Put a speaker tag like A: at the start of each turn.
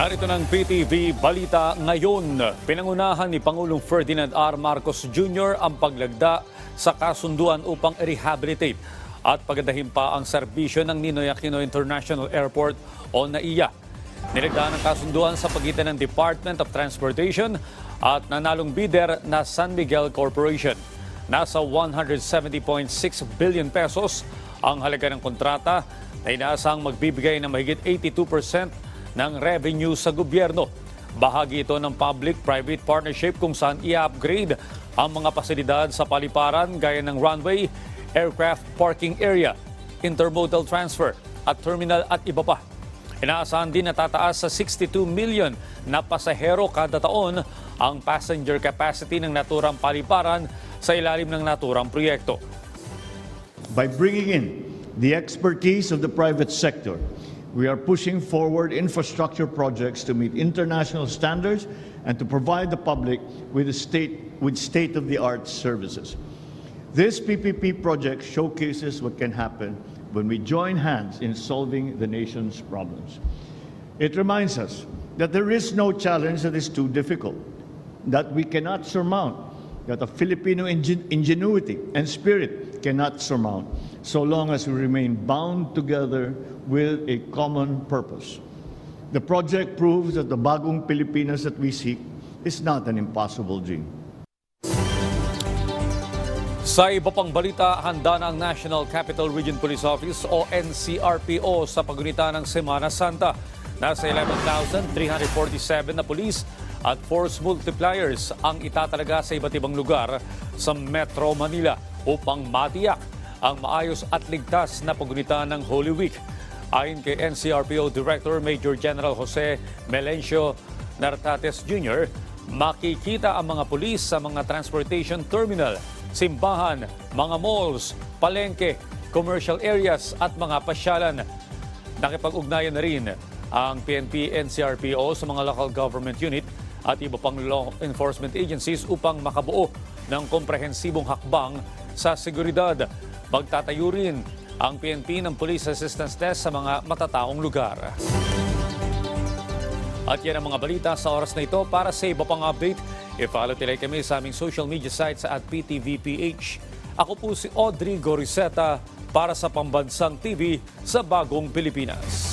A: Narito ng PTV Balita ngayon. Pinangunahan ni Pangulong Ferdinand R. Marcos Jr. ang paglagda sa kasunduan upang i-rehabilitate at pagandahin pa ang serbisyo ng Ninoy Aquino International Airport o NAIA. Nilagdaan ang kasunduan sa pagitan ng Department of Transportation at nanalong bidder na San Miguel Corporation. Nasa 170.6 billion pesos ang halaga ng kontrata na inaasang magbibigay ng mahigit 82% ng revenue sa gobyerno. Bahagi ito ng public-private partnership kung saan i-upgrade ang mga pasilidad sa paliparan gaya ng runway, aircraft parking area, intermodal transfer at terminal at iba pa. Inaasahan din na tataas sa 62 million na pasahero kada taon ang passenger capacity ng naturang paliparan sa ilalim ng naturang proyekto.
B: By bringing in the expertise of the private sector, we are pushing forward infrastructure projects to meet international standards and to provide the public with, state, with state-of-the-art services. This PPP project showcases what can happen when we join hands in solving the nation's problems. It reminds us that there is no challenge that is too difficult, that we cannot surmount, that the Filipino ingen- ingenuity and spirit cannot surmount, so long as we remain bound together with a common purpose. The project proves that the bagong Pilipinas that we seek is not an impossible dream.
A: Sa iba pang balita, handa na ang National Capital Region Police Office o NCRPO sa pagunita ng Semana Santa. Nasa 11,347 na pulis at force multipliers ang itatalaga sa iba't ibang lugar sa Metro Manila upang matiyak ang maayos at ligtas na pagunita ng Holy Week. Ayon kay NCRPO Director Major General Jose Melencio Nartates Jr., makikita ang mga pulis sa mga transportation terminal, simbahan, mga malls, palengke, commercial areas at mga pasyalan. Nakipag-ugnayan na rin ang PNP NCRPO sa mga local government unit at iba pang law enforcement agencies upang makabuo ng komprehensibong hakbang sa seguridad. Magtatayo rin ang PNP ng Police Assistance Desk sa mga matataong lugar. At yan ang mga balita sa oras na ito. Para sa iba pang update, i-follow tilay kami sa aming social media sites at PTVPH. Ako po si Audrey Goriseta para sa Pambansang TV sa Bagong Pilipinas.